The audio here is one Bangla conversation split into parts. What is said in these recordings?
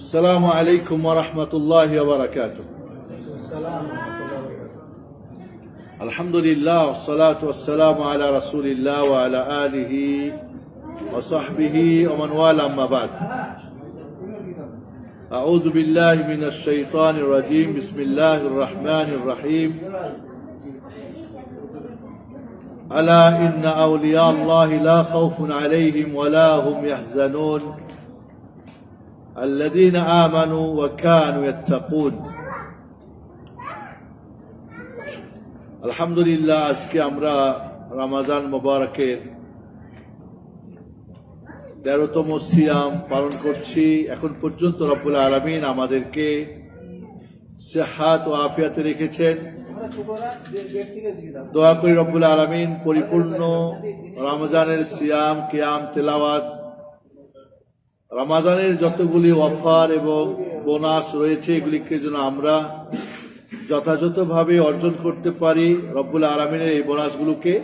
السلام عليكم ورحمة الله وبركاته. الحمد لله والصلاة والسلام على رسول الله وعلى آله وصحبه ومن والاه أما بعد. أعوذ بالله من الشيطان الرجيم. بسم الله الرحمن الرحيم. ألا إن أولياء الله لا خوف عليهم ولا هم يحزنون. الذين آمنوا وكانوا يتقون আলহামদুলিল্লাহ আজকে আমরা রামাজান মোবারকের তেরোতম সিয়াম পালন করছি এখন পর্যন্ত রব্বুল আলমিন আমাদেরকে সেহাত ও আফিয়াতে রেখেছেন দোয়া করি রব্বুল আলমিন পরিপূর্ণ রমজানের সিয়াম কিয়াম তেলাওয়াত রমাজানের যতগুলি অফার এবং বোনাস রয়েছে, এগুলিকে যেন আমরা যথাযথভাবে অর্জন করতে পারি রব্বুল আলমিনের এই বোনাসগুলোকে।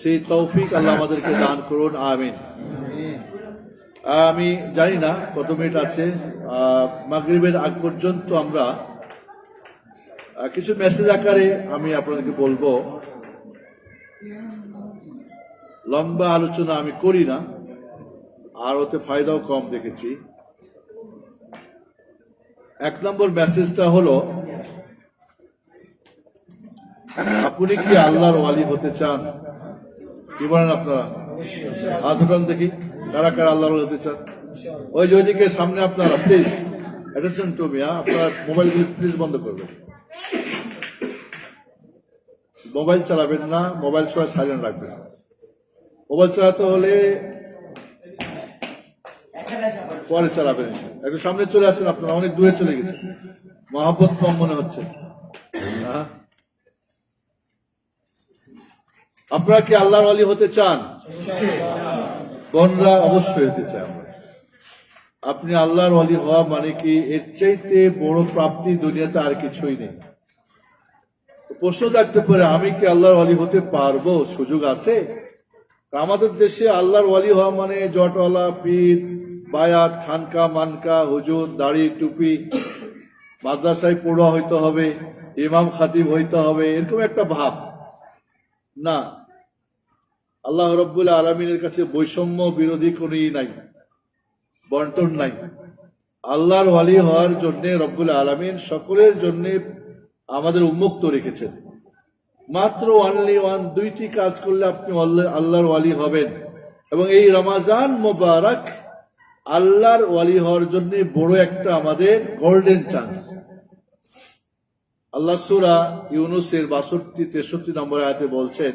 সেই তৌফিক আল্লাহ আমাদেরকে দান করুন, আমিন। আমি জানি না কত মিনিট আছে মাগরিবের আগ পর্যন্ত আমরা কিছু মেসেজ আকারে আমি আপনাদেরকে বলব। লম্বা আলোচনা আমি করি না। আর ওতে ফায়দাও কম দেখেছি। এক নম্বর মেসেজটা হলো, আপনি কি আল্লাহর ওয়ালি হতে চান? কি বলেন আপনারা? হাত উঠান দেখি, কারা কারা আল্লাহর হতে চান? ওই যে ওইদিকে সামনে আপনারা প্লিজ অ্যাটেনশন টু মি আপনার মোবাইলগুলি প্লিজ বন্ধ করবেন। মোবাইল চালাবেন না মোবাইল সবাই সাইলেন্ট রাখবেন। মোবাইল চালাতে হলে পরে চালাবেন। একটু সামনে চলে আসেন আপনারা, অনেক দূরে চলে গেছেন। মহাব্বত কম মনে হচ্ছে। হ্যাঁ? আপনারা কি আল্লাহর আলী হতে চান? বোনরা অবশ্যই হতে চায় আমরা। আপনি আল্লাহর আলী হওয়া মানে কি? এর চাইতে বড় প্রাপ্তি দুনিয়াতে আর কিছুই নেই। প্রশ্ন থাকতে পারে, আমি কি আল্লাহর আলী হতে পারব? সুযোগ আছে? আমাদের দেশে আল্লাহর ওয়ালি হওয়া মানে জটওয়ালা, পীর বায়াত, খানকা, মানকা, হুজুর, দাড়ি, টুপি, মাদ্রাসায় পড়ুয়া হইতে হবে, ইমাম খাতিব হইতে হবে, এরকম একটা ভাব। না, আল্লাহ রব্বুল আলমিনের কাছে বৈষম্য বিরোধী কোনো নাই, বন্টন নাই। আল্লাহর ওয়ালি হওয়ার জন্যে রব্বুল আলমিন সকলের জন্যে আমাদের উন্মুক্ত রেখেছেন। মাত্র ওয়ানলি ওয়ান দুইটি কাজ করলে আপনি আল্লাহ- আল্লাহর ওয়ালি হবেন। এবং এই রমাজান মোবারক আল্লাহর ওয়ালি হওয়ার জন্য বড় একটা আমাদের গোল্ডেন চান্স আল্লাহ সুরা ইউনুসের বাষট্টি, তেষট্টি নম্বর আয়াতে বলছেন,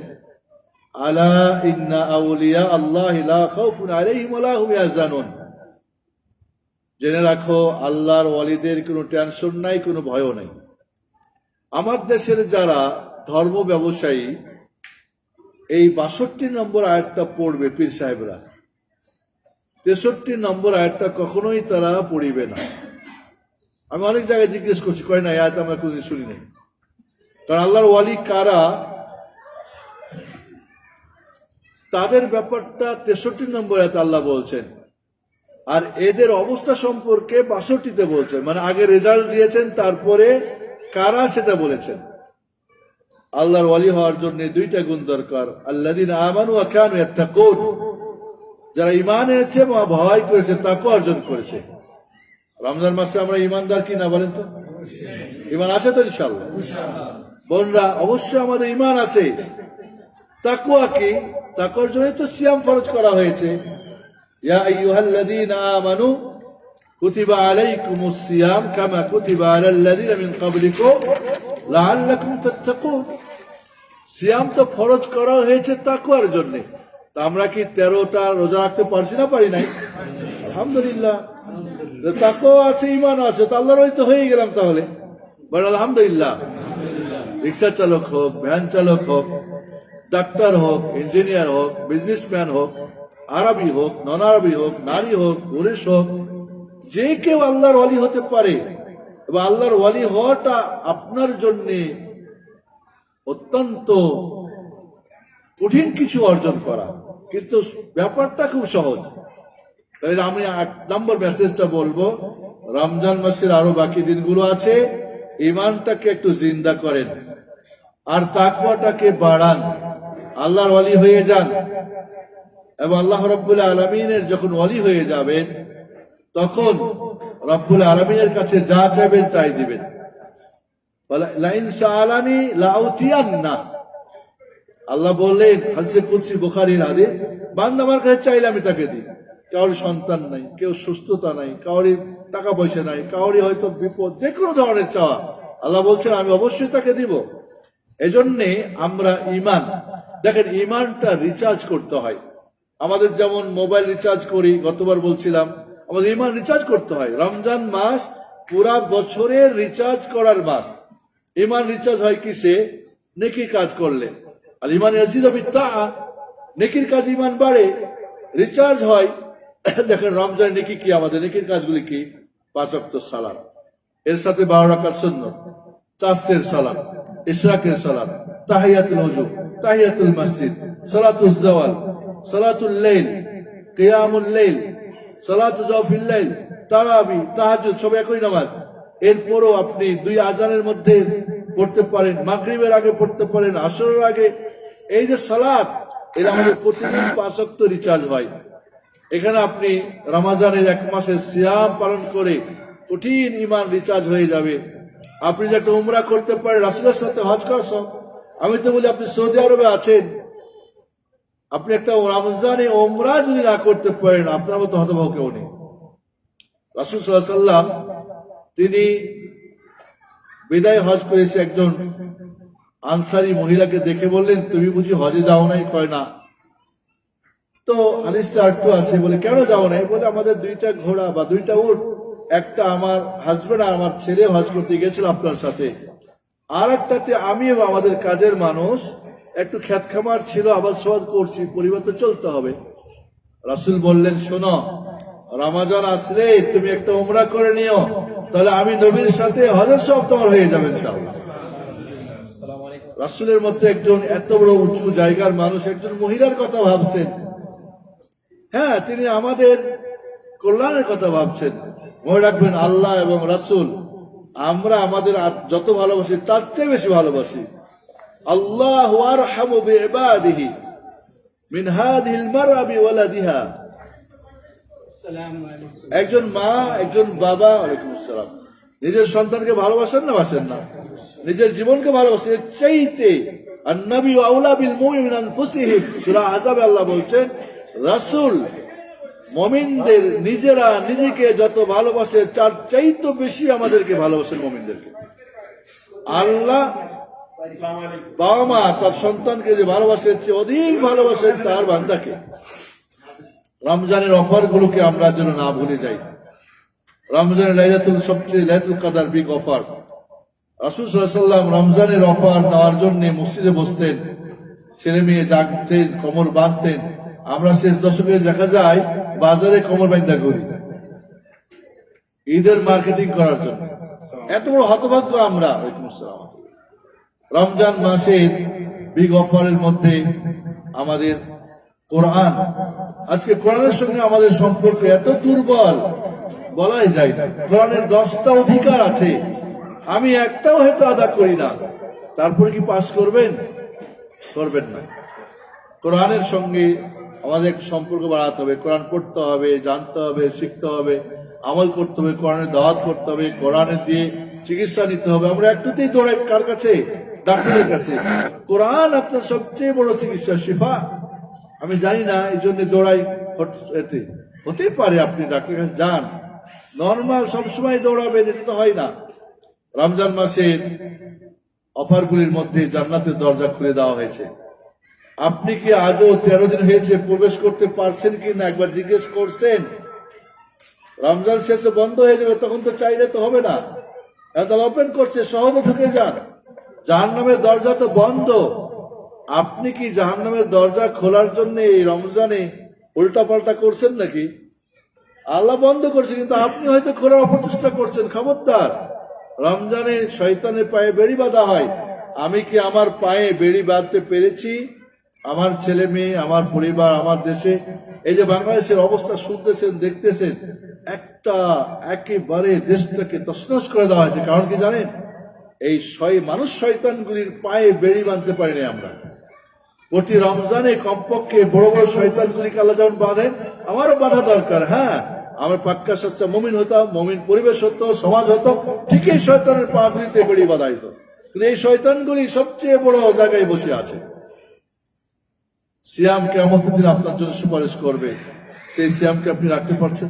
আলা ইন্না আউলিয়া আল্লাহ লা খাউফুন আলাইহিম হুম ইয়াহজানুন। জেনে রাখো, আল্লাহর ওয়ালিদের কোনো টেনশন নাই, কোনো ভয়ও নাই। আমার দেশের যারা ধর্ম ব্যবসায়ী, এই বাষট্টি নম্বর আয়াতটা পড়বে পীর সাহেবরা। তেষট্টি নম্বর আয়াতটা কখনোই তারা পড়িবে না। আমি অনেক জায়গায় জিজ্ঞেস করছি, কয় না আয়াত আমরা কোনদিন শুনি নাই। কারণ আল্লাহর ওয়ালি কারা? তাদের ব্যাপারটা তেষট্টি নম্বর আয়াত আল্লাহ বলছেন। আর এদের অবস্থা সম্পর্কে বাষট্টিতে বলছেন। মানে আগে রেজাল্ট দিয়েছেন, তারপরে কারা সেটা বলেছেন। আল্লাহর ওয়ালি হওয়ার জন্য দুইটা গুণ দরকার। আল্লাদিন আমানু আকানু ইয়াত্তাকুন। যারা ইমান এনেছে এবং ভয় করেছে তাকে অর্জন করেছে। রমজান মাসে আমরা ইমানদার কি না বলেন তো? ইমান আছে তো ইনশাল্লাহ বোনরা, অবশ্যই আমাদের ইমান আছে। কি? তো ফরজ করা হয়েছে। ইয়া কুতিবা কামা কুতিবা সিয়াম তো ফরজ করা হয়েছে তাকুয়ার জন্য। তা আমরা কি তেরোটা রোজা রাখতে পারছি না, পারি নাই? আলহামদুলিল্লাহ। তাকুয়া আছে ইমান আছে, তা আল্লাহর ওই তো হয়ে গেলাম তাহলে। আলহামদুলিল্লাহ। রিক্সা চালক হোক, ভ্যান চালক হোক, ডাক্তার হোক, ইঞ্জিনিয়ার হোক, বিজনেসম্যান হোক, আরবি হোক নন আরবি হোক, নারী হোক, পুরুষ হোক, যে কেউ আল্লাহর ওয়ালি হতে পারে এবং আল্লাহর ওয়ালি হওয়াটা আপনার জন্যে অত্যন্ত কঠিন কিছু অর্জন করা। কিন্তু ব্যাপারটা খুব সহজ। আমি এক নম্বর মেসেজটা বলব। রমজান মাসের আরও বাকি দিনগুলো আছে। ইমানটাকে একটু জিন্দা করেন। আর তাকওয়াটাকে বাড়ান। আল্লাহর অলি হয়ে যান। এবং আল্লাহ রব্বুল আলমিনের যখন অলি হয়ে যাবেন, তখন রব্বুল আলমিনের কাছে যা চাইবেন তাই দিবেন। লাইন সালানি লাউতিয়ান্না। আল্লাহ বললেন হাদিসে কুদসি বুখারীর হাদিস, বান্দা আমার কাছে চাইলে আমি তাকে দিই। কারোর সন্তান নাই, কেউ সুস্থতা নাই কাউরি টাকা পয়সা নাই কাউরি হয়তো বিপদ যে কোনো ধরনের চাওয়া। আল্লাহ বলছেন, আমি অবশ্যই তাকে দিব। এজন্যে আমরা ইমান দেখেন ইমানটা রিচার্জ করতে হয়। আমাদের যেমন মোবাইল রিচার্জ করি, গতবার বলছিলাম, আমাদের ইমান রিচার্জ করতে হয়। রমজান মাস পুরা বছরের রিচার্জ করার মাস। ইমান রিচার্জ হয় কিসে? নেকি কাজ করলে। আর ইমান বিত্তা নেকির কাজ ইমান বাড়ে রিচার্জ হয়। দেখেন রমজান নেকি কি? আমাদের নেকির কাজগুলি কি? পাঁচ সালাম। এর সাথে বারো রাকাত সুন্নত, চাষের সালাম, ইশরাকের সালাম, তাহিয়াতুল ওযু তাহিয়াতুল মসজিদ, সালাতুল জাওয়াল, সালাতুল লাইল, কিয়ামুল লাইল, সালাতু জাওফিল লাইল, তারাবি, তাহাজ্জুদ, সব একই নামাজ। এরপরও আপনি দুই আজানের মধ্যে পড়তে পারেন, মাগরিবের আগে পড়তে পারেন, আসরের আগে। এই যে সালাত এর আমাদের প্রতিদিন পাঁচক্ত রিচার্জ হয়। এখানে আপনি রমাজানের এক মাসের সিয়াম পালন করে কঠিন ইমান রিচার্জ হয়ে যাবে। আপনি যে একটা উমরা করতে পারেন, রাসুলের সাথে হজ করা সব আমি তো বলি, আপনি সৌদি আরবে আছেন। আপনি একটা রমজানে ওমরা যদি না করতে পারেন, আপনার মতো হতভাব কেউ নেই। রাসুল সাল্লাম তিনি বিদায় হজ করেছে একজন আনসারি মহিলাকে দেখে বললেন, তুমি বুঝি হজে যাও নাই? কয়, না। তো হাদিসটা একটু আছে বলে, কেন যাও নাই? বলে, আমাদের দুইটা ঘোড়া বা দুইটা উট, একটা আমার হাজবেন্ড আর আমার ছেলে হজ করতে গেছিল আপনার সাথে। আর একটাতে আমিও আমাদের কাজের মানুষ একটু খ্যাত খামার ছিল, আবার সহজ করছি, পরিবার তো চলতে হবে। রাসুল বললেন, শোনো, রামাজান আসলে তুমি একটা উমরা করে নিও। তাহলে আমি নবীর সাথে হজের সব তোমার হয়ে যাবে রাসুলের মধ্যে একজন এত বড় উঁচু জায়গার মানুষ, একজন মহিলার কথা ভাবছেন। হ্যাঁ তিনি আমাদের কল্যাণের কথা ভাবছেন। মনে রাখবেন, আল্লাহ এবং রাসুল, আমরা আমাদের যত ভালোবাসি, তার চেয়ে বেশি ভালোবাসি। আল্লাহ আরহামু বিইবাদিহি মিন হাদিহিল মারআ বিওয়ালাদিহা। একজন মা, একজন বাবা, ওয়ালাইকুম আসসালাম। নিজের সন্তানকে ভালোবাসেন না বাসেন না? নিজের জীবনকে ভালোবাসেন। চাইতে আর নবী আউলা বিল মুমিনিন আনফুসিহিম। সূরা আযাবে আল্লাহ বলছেন রাসূল মুমিনদের নিজেরা নিজেকে যত ভালোবাসে, তার চাইতে বেশি আমাদেরকে ভালোবাসেন মুমিনদেরকে। আল্লাহ বাবা মা তার সন্তানকে যে ভালোবাসেন অধিক ভালোবাসেন তার বান্দাকে। রমজানের অফার গুলোকে আমরা যেন না ভুলে যাই। রমজানের লাইলাতুল সবচেয়ে লাইলাতুল কাদার বিগ অফার রাসূল সাল্লাম রমজানের অফার নেওয়ার জন্য মসজিদে বসতেন ছেলে মেয়ে জাগতেন, কোমর বাঁধতেন। আমরা শেষ দশকে দেখা যায়, বাজারে কোমর বাঁধা ঘুরি ঈদের মার্কেটিং করার জন্য। এত বড় হতভাগ্য আমরা। রমজান মাসের বিগ অফারের মধ্যে আমাদের কোরআন। আজকে কোরআনের সঙ্গে আমাদের সম্পর্ক এত দুর্বল, বলাই যায় না। কোরআনের দশটা অধিকার আছে। আমি একটাও হয়তো আদা করি না। তারপরে কি পাশ করবেন? করবেন না। কোরআনের সঙ্গে আমাদের সম্পর্ক বাড়াতে হবে। কোরআন পড়তে হবে, জানতে হবে, শিখতে হবে, আমল করতে হবে, কোরআনের দাওয়াত করতে হবে, কোরআনের দিয়ে চিকিৎসা নিতে হবে। আমরা একটুতেই দৌড়াই। কার কাছে? ডাক্তারের কাছে। কোরআন আপনার সবচেয়ে বড় চিকিৎসা শিফা। আমি জানি না, এই জন্য দৌড়াই এতে। হতেই পারে আপনি ডাক্তারের কাছে যান। নর্মাল সবসময় দৌড়াবেন, এটা তো হয় না। রমজান মাসের অফারগুলির মধ্যে জান্নাতের দরজা খুলে দেওয়া হয়েছে। আপনি কি আজও তেরো দিন হয়েছে প্রবেশ করতে পারছেন কি না? একবার জিজ্ঞেস করছেন। রমজান শেষে বন্ধ হয়ে যাবে, তখন তো চাইলে তো হবে না। তাহলে ওপেন করছে, সহজে ঢুকে যান। জাহান্নামের দরজা তো বন্ধ। আপনি কি জাহান্নামের দরজা খোলার জন্য এই রমজানে উল্টাপাল্টা করছেন নাকি? আল্লাহ বন্ধ করছে, কিন্তু আপনি হয়তো খোলার অপচেষ্টা করছেন। খবরদার, রমজানে শয়তানের পায়ে বেড়ি বাঁধা হয়। আমি কি আমার পায়ে বেড়ি বাঁধতে পেরেছি? আমার ছেলে মেয়ে, আমার পরিবার, আমার দেশে। এই যে বাংলাদেশের অবস্থা শুনতেছেন, দেখতেছেন, একটা একেবারে দেশটাকে তসনস করে দেওয়া হয়েছে। কারণ কি জানেন? এই মানুষ শয়তানগুলির পায়ে বেড়ি বাঁধতে পারিনি আমরা। প্রতি রমজানে কমপক্ষে বড় বড় শয়তানগুলিকে আল্লাহ যেমন বাঁধেন আমারও বাধা দরকার হ্যাঁ? আমার পাক্কা সচ্চা মমিন হতাম মমিন পরিবেশ হতো, সমাজ হতো ঠিকই শয়তানের পা গুলিতে বেড়ি বাঁধা হতো কিন্তু এই শয়তানগুলি সবচেয়ে বড় জায়গায় বসে আছে। সিয়াম কেমন দিন আপনার জন্য সুপারিশ করবে। সেই সিয়ামকে আপনি রাখতে পারছেন?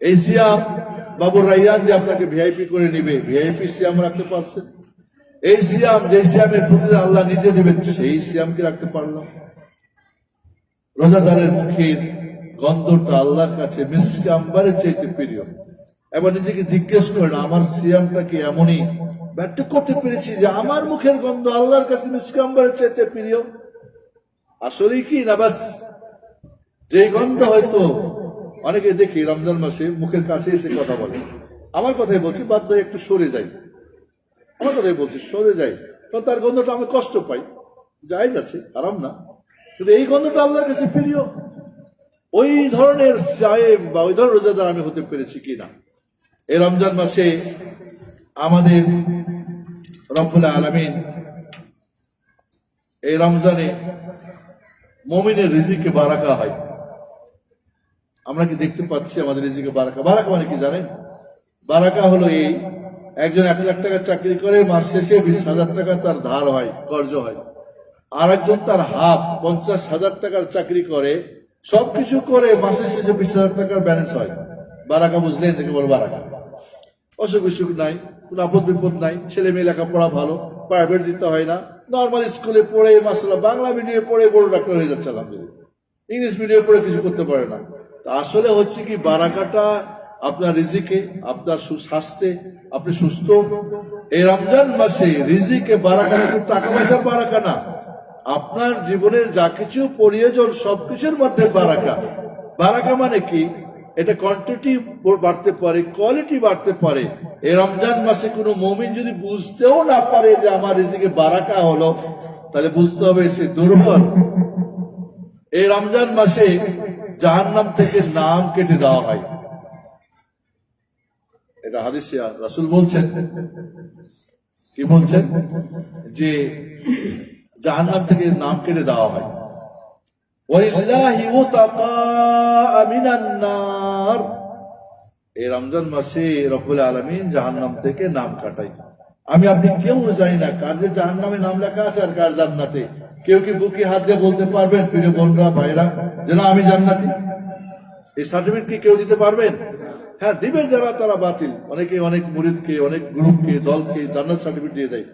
এই সিয়াম বাবু রাইয়ান যে আপনাকে ভিআইপি করে নিবে। ভিআইপি সিয়াম রাখতে পারছেন? এই সিয়াম, যে সিয়ামের প্রতিদিন আল্লাহ নিজে দিবেন, সেই সিয়ামকে রাখতে পারলাম। রোজাদারের মুখের গন্ধটা আল্লাহর কাছে মিসকে আম্বারের চাইতে প্রিয়। এবার নিজেকে জিজ্ঞেস করেন, আমার সিয়ামটা কি এমনই? ব্যর্থ করতে পেরেছি যে আমার মুখের গন্ধ আল্লাহর কাছে মিসকে আম্বারের চাইতে প্রিয়। আসলে কি না বাস যে গন্ধ হয়তো অনেকে দেখি, রমজান মাসে মুখের কাছে এসে কথা বলে। আমার কথাই বলছি, বাধ্য একটু সরে যাই। আমার কথাই বলছি সরে যাই। কারণ তার গন্ধটা আমি কষ্ট পাই। যাই যাচ্ছে, আরাম না। কিন্তু এই গন্ধটা আল্লাহর কাছে প্রিয়। ওই ধরনের সাহেব বা ওই ধরনের রোজাদার আমি হতে পেরেছি কিনা? এই রমজান মাসে আমাদের রব্বুল আলমিন এই রমজানে মমিনের রিজিকে বারাকা হয়। আমরা কি দেখতে পাচ্ছি আমাদের রিজিকে বারাকা? বারাকা মানে কি জানেন? বারাকা হলো এই একজন এক লাখ টাকা চাকরি করে, মাস শেষে বিশ হাজার টাকা তার ধার হয়, কর্জ হয়। আর একজন তার হাফ, পঞ্চাশ হাজার টাকার চাকরি করে, সবকিছু করে মাসের শেষে বিশ হাজার টাকার ব্যালেন্স হয়। বারাকা বুঝলেন দেখে বল বারাকা। অসুখ বিসুখ নাই, কোনো আপদ বিপদ নাই ছেলে মেয়ে লেখাপড়া ভালো প্রাইভেট দিতে হয় না। নর্মাল স্কুলে পড়ে মাসালা বাংলা মিডিয়ামে পড়ে, বড় ডাক্তার হয়ে যাচ্ছে, আলহামদুলিল্লাহ। ইংলিশ মিডিয়ামে পড়ে, কিছু করতে পারে না। তা আসলে হচ্ছে কি, বারাকাটা আপনার রিজিকে, আপনার সুস্বাস্থ্যে, আপনি সুস্থ। এই রমজান মাসে রিজিকে বারাকা কিন্তু টাকা পয়সার বারাকা না আপনার জীবনের যা কিছু প্রয়োজন, সবকিছুর মধ্যে বারাকা। বারাকা মানে কি? এটা কোয়ান্টিটি বাড়তে পারে কোয়ালিটি বাড়তে পারে। এই রমজান মাসে কোনো মমিন যদি বুঝতেও না পারে যে আমার রিজিকে বারাকা হলো, তাহলে বুঝতে হবে সে দুর্বল। এই রমজান মাসে জাহান্নাম থেকে নাম কেটে দেওয়া হয়। এটা হাদিসিয়া রাসুল বলছেন। কি বলছেন? যে জাহান্নাম থেকে নাম কেটে দেওয়া হয়। এই রমজান মাসে রব্বুল আলমিন জাহান্নাম থেকে নাম কাটাই আমি, আপনি কেউ জানি না কার যে জাহান্নামে নাম লেখা আছে আর কার জান্নাতে। কেউ কি বুকে হাত দিয়ে বলতে পারবেন, প্রিয় বোনরা ভাইরা, যে না, আমি জান্নাতি? এই সার্টিফিকেট কি কেউ দিতে পারবেন? হ্যাঁ দিবে যারা, তারা বাতিল। অনেকে অনেক মুরিদকে, অনেক গ্রুপকে, দলকে জান্নাত সার্টিফিকেট দিয়ে দেয়।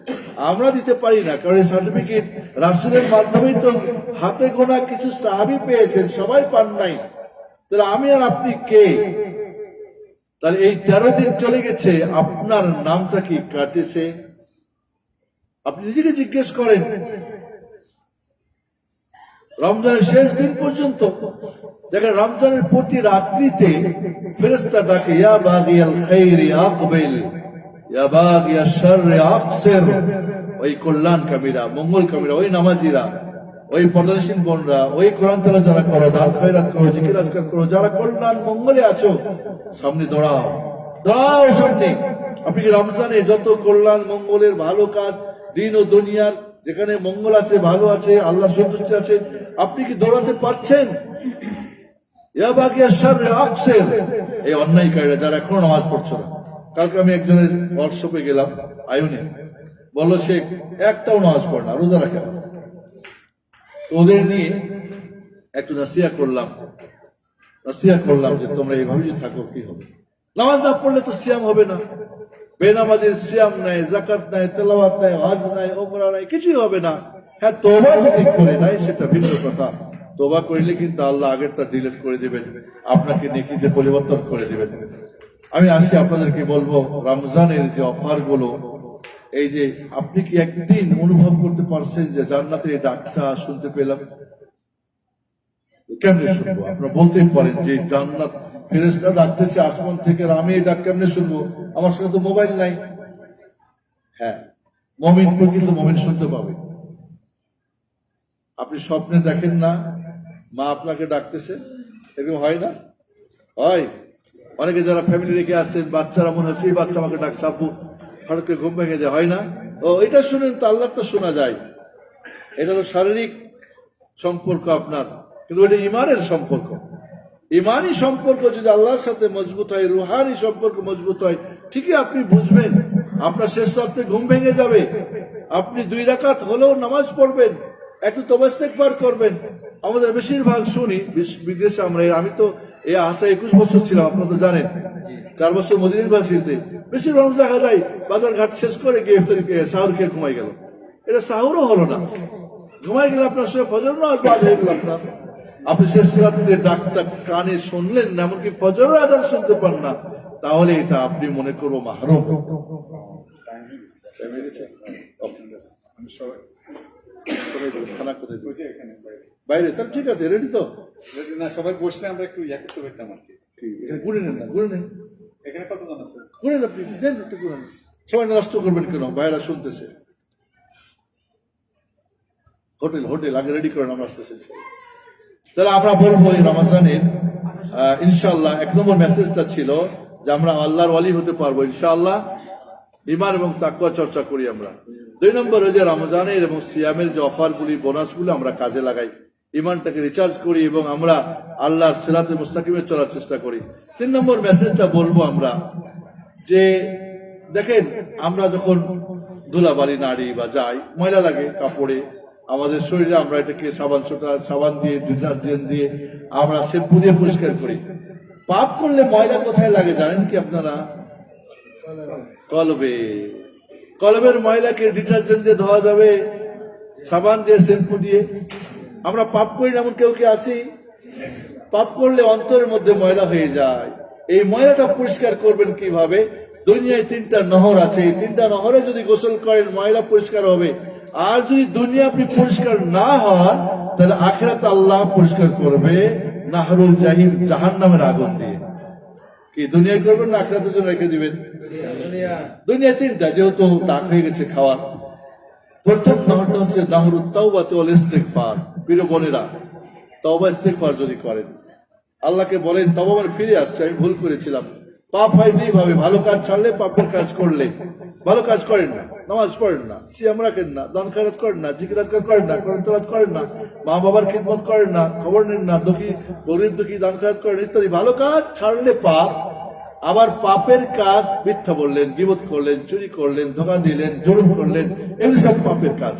আমরা দিতে পারি না, কারণ এই সার্টিফিকেট রাসুলের মাধ্যমেই তো হাতে গোনা কিছু সাহাবি পেয়েছেন, সবাই পান নাই। তাহলে আমি আর আপনি কে? তাহলে এই তেরো দিন চলে গেছে, আপনার নামটা কি কাটেছে? আপনি নিজেকে জিজ্ঞেস করেন। রমজানের শেষ দিন পর্যন্ত দেখেন, রমজানের প্রতি রাত্রিতে ফেরেস্তা ডাকে, ইয়া বাগিয়াল খাইরি আকবিল, ইয়া বাগিয়া শাররি আকসির। ওই কল্যাণ কামীরা, মঙ্গল কামীরা, ওই নামাজিরা, ওই পর্দাসীন বোনরা, ওই কোরআন তেলা যারা করো, দান খয়রাত করো, জিকির করো, যারা কল্যাণ মঙ্গলে আছো, সামনে দৌড়াও। দৌড়াও সামনে। আপনি কি রমজানে যত কল্যাণ মঙ্গলের ভালো কাজ, দিন ও দুনিয়ার, যেখানে মঙ্গল আছে, ভালো আছে, আল্লাহ সন্তুষ্টি আছে, আপনি কি দৌড়াতে পারছেন ইয়া বাকি আশার আকসের এই অন্যায়কারীরা যারা এখনও নামাজ পড়ছো না। কালকে আমি একজনের ওয়ার্কশপে গেলাম, আয়ুনে। বলল, সে একটাও নামাজ পড়ে না, রোজা রাখে তো ওদের নিয়ে একটু নাসিয়া করলাম। নাসিয়া করলাম যে, তোমরা এইভাবে যদি থাকো, কি হবে? নামাজ না পড়লে তো সিয়াম হবে না। বেনামাজের সিয়াম নাই জাকাত নাই, তেলাওয়াত নাই, হজ নাই, ওমরা নাই, কিছুই হবে না। হ্যাঁ তোবা যদি করে নাই, সেটা ভিন্ন কথা। তোবা করলে কিন্তু আল্লাহ আগেরটা ডিলিট করে দেবেন, আপনাকে নেকিতে পরিবর্তন করে দেবেন। আমি আসি আপনাদেরকে বলব, রমজানের যে অফারগুলো এই যে আপনি কি একদিন অনুভব করতে পারছেন যে জান্নাতের এই ডাকটা শুনতে পেলাম? কেমনে শুনব? আপনারা বলতেই পারেন যে জান্নাত ফেরেস্তা ডাকতেছে আসমান থেকে আমি এই ডাক কেমনে শুনব? আমার সঙ্গে তো মোবাইল নাই। হ্যাঁ মমিন কিন্তু মমিন শুনতে পাবে। আপনি স্বপ্নে দেখেন না মা আপনাকে ডাকতেছে, এরকম হয় না? হয়। অনেকে যারা ফ্যামিলি রেখে আসছেন, বাচ্চারা মনে হচ্ছে, এই বাচ্চা আমাকে ডাকছে, আব্বু, হঠাৎ ঘুম ভেঙে যায়। হয় না? ও, এটা শুনেন তো আল্লাহ তো শোনা যায়। এটা তো শারীরিক সম্পর্ক আপনার, কিন্তু ওটা ইমানের সম্পর্ক। ইমানই সম্পর্ক যদি আল্লাহর সাথে মজবুত হয়, রুহানি সম্পর্ক মজবুত হয়, ঠিকই আপনি বুঝবেন, আপনার শেষ রাত্রে ঘুম ভেঙে যাবে। আপনি দুই রাকাত হলেও নামাজ পড়বেন, একটু তবাস্তেকবার করবেন আমাদের বেশিরভাগ শুনি বিদেশে আমরা আমি তো এই আশা একুশ বছর ছিলাম আপনারা তো জানেন। চার বছর মদিন ইউনিভার্সিটিতে। বেশিরভাগ মানুষ দেখা যায় বাজার ঘাট শেষ করে গিয়ে ইফতারি সাহুর খেয়ে ঘুমাই গেল। এটা সাহুরও হলো না। ঘুমাই গেলে আপনার সে ফজর নামাজ বাদ হয়ে গেল আপনার। আপনি শেষ রাত্রে ডাকটা কানে শুনলেন না এমনকি ফজর আজান শুনতে পান না। তাহলে এটা আপনি মনে করব মাহরুম। কোথায় দেবেন? খানা কোথায় দেবেন? ওই যে এখানে বাইরে। তাহলে ঠিক আছে রেডি তো? না সবাই বসলে আমরা একটু ইয়া করতে পারতাম আর কি। গুনে নেন না গুনে নেন। এখানে কতজন আছে? গুনে নেন আপনি দেন একটু গুনে সবাই নষ্ট করবেন কেন? বাইরা শুনতেছে। হোটেল হোটেল আগে রেডি করেন আমরা আসতেছি তাহলে আমরা বলব এই রমাজানের আহ, ইনশাআল্লাহ এক নম্বর মেসেজটা ছিল যে আমরা আল্লাহর ওয়ালি হতে পারব ইনশাআল্লাহ। ইমান এবং তাকুয়া চর্চা করি আমরা। দুই নম্বর হচ্ছে রমজানের এবং সিয়ামের যে অফারগুলি, বোনাসগুলো আমরা কাজে লাগাই। ইমানটাকে রিচার্জ করি এবং আমরা আল্লাহর সিরাতে মুস্তাকিমে চলার চেষ্টা করি। তিন নম্বর মেসেজটা বলব আমরা যে, দেখেন, আমরা যখন ধুলাবালি নাড়ি বা যাই, ময়লা লাগে কাপড়ে, আমাদের শরীরে আমরা এটাকে সাবান সোটা, সাবান দিয়ে, ডিটারজেন্ট দিয়ে আমরা শ্যাম্পু দিয়ে পরিষ্কার করি। পাপ করলে ময়লা কোথায় লাগে জানেন কি আপনারা? কলবে। কলবের ময়লাকে ডিটারজেন্ট দিয়ে ধোয়া যাবে, সাবান দিয়ে শ্যাম্পু দিয়ে। আমরা পাপ করি না এমন কেউ কি আসি? পাপ করলে অন্তরের মধ্যে ময়লা হয়ে যায়। এই ময়লাটা পরিষ্কার করবেন কীভাবে? দুনিয়ায় তিনটা নহর আছে। এই তিনটা নহরে যদি গোসল করেন, ময়লা পরিষ্কার হবে। আর যদি দুনিয়া আপনি পরিষ্কার না হন, তাহলে আখেরাত আল্লাহ পরিষ্কার করবে নাহরুল জাহিম জাহান নামের আগুন দিয়ে। দুনিয়ায় করবেন না, আখেরাতের জন্য রেখে দিবেন। দুনিয়া তিনটা, যেহেতু ডাক হয়ে গেছে খাওয়ার প্রথম নহরটা হচ্ছে যদি করেন, আল্লাহকে বলেন তবে আমার ফিরে আসছে, আমি ভুল করেছিলাম। পাপ হয় দুই ভাবে ভালো কাজ ছাড়লে পাপের কাজ করলে। ভালো কাজ করেন না, নামাজ পড়েন না, সিয়াম রাখেন না, দান খায়রাত করেন না, জিকির আজকার করেন না করেন তলাত করেন না মা বাবার খিদমত করেন না, খবর নেন না, দুঃখী, গরিব দুঃখী, দান খায়রাত করেন ইত্যাদি। ভালো কাজ ছাড়লে পাপ আবার পাপের কাজ মিথ্যা বললেন বিবোধ করলেন, চুরি করলেন, ধোকা দিলেন, জুলুম করলেন, এগুলি সব পাপের কাজ।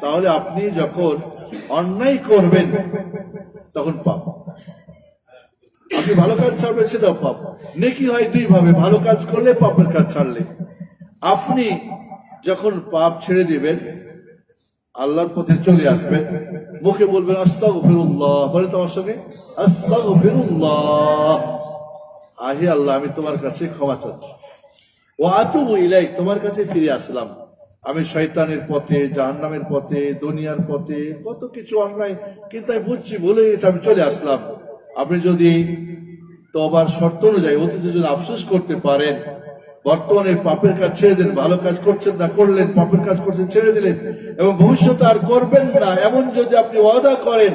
তাহলে আপনি যখন অন্যায় করবেন, তখন পাপ। আপনি ভালো কাজ ছাড়বেন, সেটাও পাপ। নেকি হয় দুই ভাবে, ভালো কাজ করলে, পাপের কাজ ছাড়লে। আপনি যখন পাপ ছেড়ে দিবেন, আল্লাহর পথে চলে আসবেন, মুখে বলবেন, আস্তাগফিরুল্লাহ। বলে তোমার সঙ্গে, আস্তাগফিরুল্লাহ। আহে আল্লাহ, আমি তোমার কাছে ক্ষমা চাচ্ছি। ও আতুবু ইলাই তোমার কাছে ফিরে আসলাম। আমি শয়তানের পথে, জাহান্নামের পথে, দুনিয়ার পথে, কত কিছু অন্যায়, কিন্তু আমি বুঝছি, ভুলে গেছি, আমি চলে আসলাম। আপনি যদি তবার শর্ত অনুযায়ী অতীতে যদি আফসোস করতে পারেন, বর্তমানে পাপের কাজ ছেড়ে দেন, ভালো কাজ করছেন না, করলেন, পাপের কাজ করছেন, ছেড়ে দিলেন, এবং ভবিষ্যতে আর করবেন না, এমন যদি আপনি ওয়াদা করেন,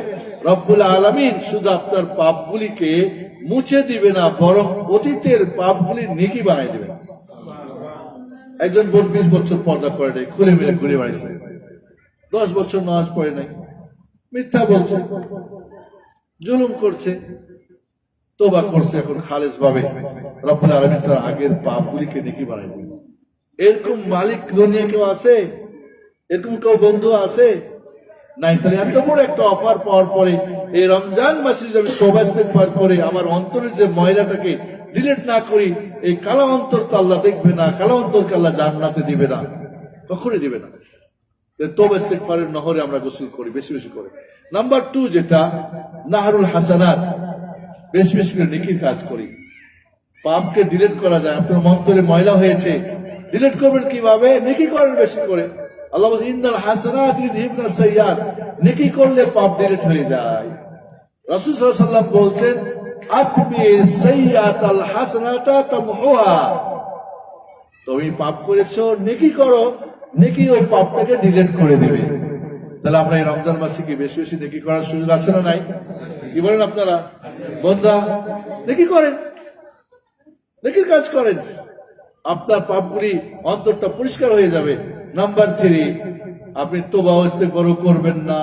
রব্বুল আলমিন শুধু আপনার পাপগুলিকে মুছে দিবে না, বরং অতীতের পাপগুলি নেকি বানাই দিবেন একজন বোন বিশ বছর পর্দা করে নাই, খুলে মিলে ঘুরে বেড়াইছে। দশ বছর নামাজ পড়ে নাই, মিথ্যা বলছে, জুলুম করছে তোবা করছে এখন খালেজ ভাবে রব্বুল আলমিন তার আগের পাপগুলিকে নেকি বানাই দিবেন। এরকম মালিক দুনিয়া কেউ আছে? এরকম কেউ বন্ধু আছে? আমরা গোসল করি, বেশি বেশি করে। নাম্বার টু যেটা, নাহরুল হাসানাত, বেশি বেশি করে নেকির কাজ করি। পাপকে ডিলিট করা যায়, আপনার মন্তরে ময়লা হয়েছে ডিলিট করবেন কীভাবে? নেকি করেন বেশি করে। আল্লাহ বলছে ইন্দাল হাসানাত ইউযহিবনা সাইয়্যাত নেকি করলে পাপ ডিলিট হয়ে যায়। রাসূল সাল্লাল্লাহু আলাইহি সাল্লাম বলছেন, আতবি সাইয়্যাতাল হাসানাতা তামহুহা। তুমি পাপ করেছ, নেকি করো, নেকি ওই পাপটাকে ডিলিট করে দেবে। তাহলে আমরা এই রমজান মাসে কি বেশি বেশি নেকি করার সুযোগ আছে না নাই? কি বলেন আপনারা? বন্ধা, নেকি করেন। নেকির কাজ করেন। আপনার পাপগুলি অন্তরটা পরিষ্কার হয়ে যাবে। নাম্বার থ্রি আপনি তোবা করো করবেন না।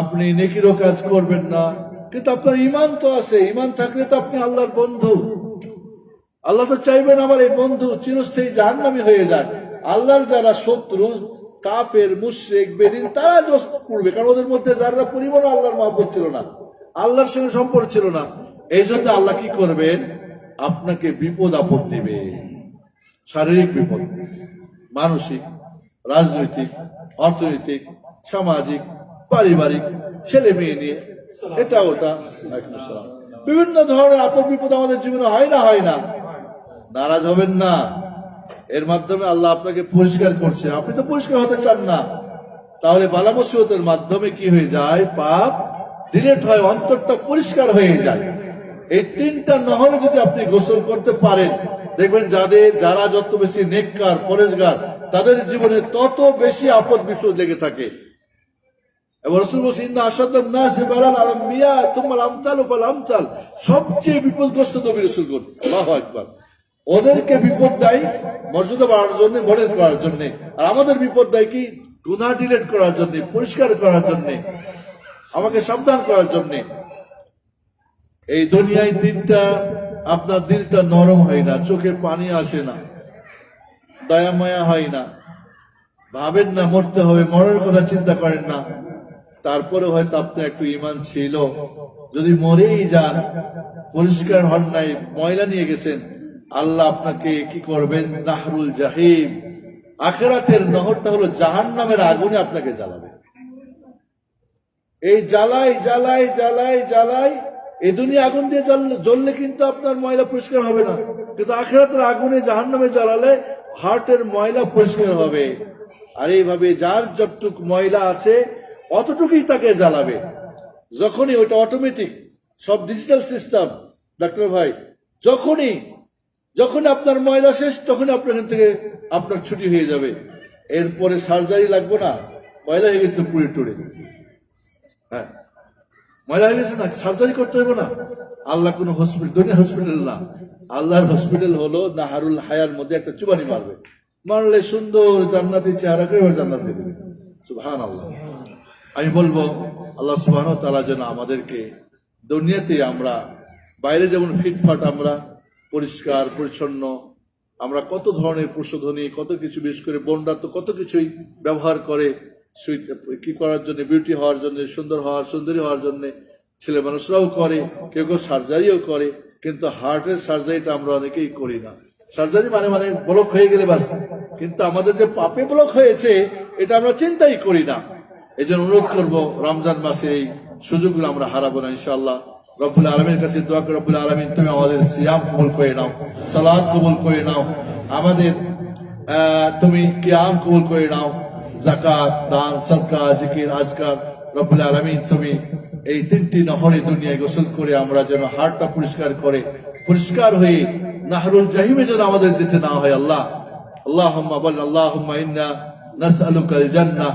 আপনি নেকিরও কাজ করবেন না। কিন্তু আপনার ইমান তো আছে। ইমান থাকলে তো আপনি আল্লাহর বন্ধু। আল্লাহ তো চাইবেন আমার এই বন্ধু চিরস্থায়ী জাহান্নামি হয়ে যাক। আল্লাহর যারা শত্রু, কাফের, মুশ্রিক, বেদিন, তারা দোষ করবে। কারণ ওদের মধ্যে যারা পরিমাণ আল্লাহর মহব্বত ছিল না, আল্লাহর সঙ্গে সম্পর্ক ছিল না। এই জন্য আল্লাহ কি করবেন? আপনাকে বিপদ আপদ দিবে। শারীরিক বিপদ, মানসিক রাজনৈতিক, অর্থনৈতিক, সামাজিক, পারিবারিক, ছেলে মেয়ে নিয়ে এটা ওটা। বিভিন্ন ধরনের আপদ বিপদ আমাদের জীবনে হয় না হয় না। নারাজ হবেন না। এর মাধ্যমে আল্লাহ আপনাকে পরিষ্কার করছে। আপনি তো পরিষ্কার হতে চান না। তাহলে বালা মাধ্যমে কি হয়ে যায়? পাপ ডিলেট হয়, অন্তরটা পরিষ্কার হয়ে যায়। এই তিনটা নহরে যদি আপনি গোসল করতে পারেন, দেখবেন যাদের, যারা যত বেশি নেককার, পরেশগার তাদের জীবনে তত বেশি আপদ বিপদ লেগে থাকে। সবচেয়ে আকবার। ওদেরকে বিপদ দেয় জন্য মডেল করার আর আমাদের বিপদ দেয় কি? গুনাহ ডিলেট করার জন্য, পরিষ্কার করার জন্য, আমাকে সাবধান করার জন্য। এই দুনিয়ায় দিনটা আপনার দিলটা নরম হয় না, চোখে পানি আসে না। দয়া মায়া হয় না। ভাবেন না, মরতে হবে, মরার কথা চিন্তা করেন না। তারপরে হয়তো আপনার একটু ইমান ছিল। যদি মরেই যান, পরিষ্কার হন নাই, ময়লা নিয়ে গেছেন, আল্লাহ আপনাকে কি করবেন? নাহরুল জাহিম। আখেরাতের নহরটা হলো জাহান নামের আগুনে আপনাকে জ্বালাবে। এই জ্বালাই জ্বালাই জ্বালাই জ্বালাই এ দুনিয়া আগুন দিয়ে জ্বললে কিন্তু আপনার ময়লা পরিষ্কার হবে না। কিন্তু আখেরাতের আগুনে জাহান নামে জ্বালালে হার্টের ময়লা পরিষ্কার হবে। আর এইভাবে যার যতটুক ময়লা আছে, অতটুকুই তাকে জ্বালাবে। যখনই ওটা অটোমেটিক সব ডিজিটাল সিস্টেম ডাক্তার ভাই, যখনই যখন আপনার ময়লা শেষ তখন আপনার এখান থেকে আপনার ছুটি হয়ে যাবে। এরপরে সার্জারি লাগবে না, ময়লা হয়ে গেছে পুড়ে টুড়ে হ্যাঁ। ময়লা হয়ে গেছে না সার্জারি করতে হবে না। আল্লাহ কোন হসপিটাল দুনিয়া হসপিটাল না। আল্লাহর হসপিটাল হলো নাহারুল হায়ার মধ্যে একটা চুবানি মারবে। মারলে সুন্দর জান্নাতি চেহারা করে জান্নাত দিয়ে দেবে। সুবহান আল্লাহ আমি বলব, আল্লাহ সুবহান তাআলা যেন আমাদেরকে দুনিয়াতে আমরা, বাইরে যেমন ফিটফাট আমরা, পরিষ্কার, পরিচ্ছন্ন, আমরা কত ধরনের প্রশোধনী, কত কিছু বিশেষ করে বোনরা তো কত কিছুই ব্যবহার করে কি করার জন্য বিউটি হওয়ার জন্য, সুন্দর হওয়ার সুন্দরী হওয়ার জন্য ছেলে মানুষরাও করে, কেউ কেউ সার্জারিও করে, কিন্তু হার্টের সার্জারিটা আমরা অনেকেই করি না। সার্জারি মানে মানে ব্লক হয়ে গেলে বাস। কিন্তু আমাদের যে পাপে ব্লক হয়েছে, এটা আমরা চিন্তাই করি না। এই জন্য অনুরোধ করব, রমজান মাসে এই সুযোগগুলো আমরা হারাবো না ইনশাল্লাহ রব্বুল আলমীর কাছে দোয়া করে, রব্বুল আলমিন, তুমি আমাদের সিয়াম কবুল করে নাও সালাদ কবুল করে নাও। আমাদের তুমি কিয়াম কবুল করে নাও। জাকাত দান সদকা জিকির আজকার রব্বুল আলমিন তুমি এই তিনটি নহরে দুনিয়ায় গোসল করে আমরা যেন হাড়টা পরিষ্কার করে পরিষ্কার হয়ে নাহরুল জাহিমে যেন আমাদের যেতে না হয় আল্লাহ اللهم بل اللهم إنا نسألك الجنة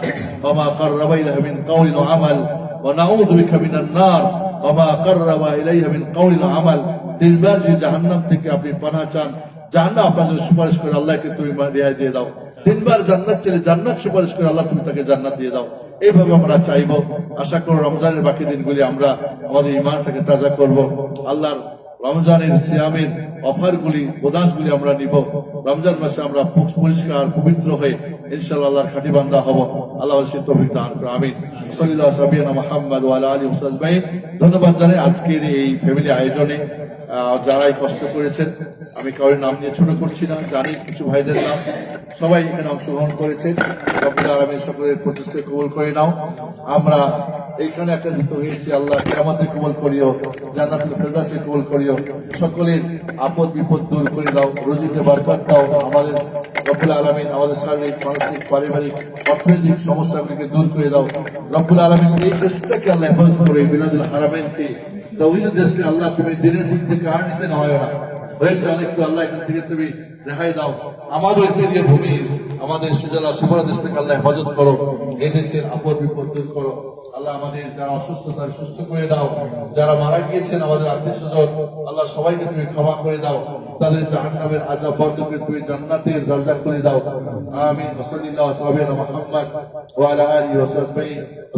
وما قرب إليها من قول وعمل ونعوذ بك من النار وما قرب إليها من قول وعمل তিনবার যে জাহান্নাম থেকে আপনি পানা চান জাহান্নাম আপনার জন্য সুপারিশ করে আল্লাহকে তুমি রেহাই দিয়ে দাও তিনবার জান্নাত ছেড়ে জান্নাত সুপারিশ করে আল্লাহ তুমি তাকে জান্নাত দিয়ে দাও। এইভাবে আমরা চাইব। আশা করো রমজানের বাকি দিনগুলি আমরা আমাদের ইমানটাকে তাজা করব। আল্লাহর রমজানের সিয়ামের অফারগুলি বোনাসগুলি আমরা নিব। রমজান মাসে আমরা পরিষ্কার, পবিত্র হয়ে ইনশাআল্লাহ আল্লাহর খাঁটি বান্দা হব। আল্লাহ সে তৌফিক দান করো আমিন। সল্লাহ সাবিয়ানা মোহাম্মদ ওয়ালা আলী হুসাজমাই ধন্যবাদ জানাই আজকের এই ফ্যামিলি আয়োজনে। যারাই কষ্ট করেছেন, আমি কারোর নাম নিয়ে ছোট করছি না, জানি কিছু ভাইদের নাম। সবাই এখানে অংশগ্রহণ করেছেন। আলমীর সকলের প্রতিষ্ঠা কবুল করে নাও। আমরা এইখানে একটা যুক্ত হয়েছি, আল্লাহ কেমতে কবুল করিও, জান্নাতুল ফেরদাসে কবুল করিও। সকলের আপদ বিপদ দূর করে দাও রুজিতে বারকত দাও। আমাদের রব্বুল আলমিন আমাদের শারীরিক, মানসিক, পারিবারিক, অর্থনৈতিক সমস্যাগুলিকে দূর করে দাও। রব্বুল আলমিন এই দেশটাকে আল্লাহ হেফাজত করে বিনোদুল হারামেনকে তৌহিদের দেশকে আল্লাহ তুমি দিনের দিক থেকে আর নিচে নয় না। হয়েছে অনেক তো আল্লাহ এখান থেকে তুমি রেহাই দাও। আমাদের প্রিয় ভূমির আমাদের সুজলা সুবরা দেশটাকে আল্লাহ হেফাজত করো। এই দেশের আপদ বিপদ দূর করো। আল্লাহ আমাদের যারা অসুস্থ, তাদের সুস্থ করে দাও। যারা মারা গিয়েছেন, আমাদের আত্মীয় স্বজন, আল্লাহ সবাইকে তুমি ক্ষমা করে দাও। তাদের জাহান্নামের আজাব বন্ধ করে তুমি জান্নাতের দরজা করে দাও। আমিন। ওসল্লাল্লাহু সাল্লাম মুহাম্মদ ওয়া আলা আলিহি ওয়া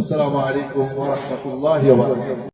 আসসালামু আলাইকুম ওয়া রাহমাতুল্লাহি ওয়া